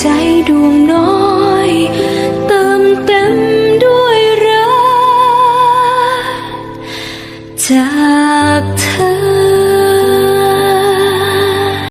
ใจดวงน้อยเติมเต็มด้วยรักจาก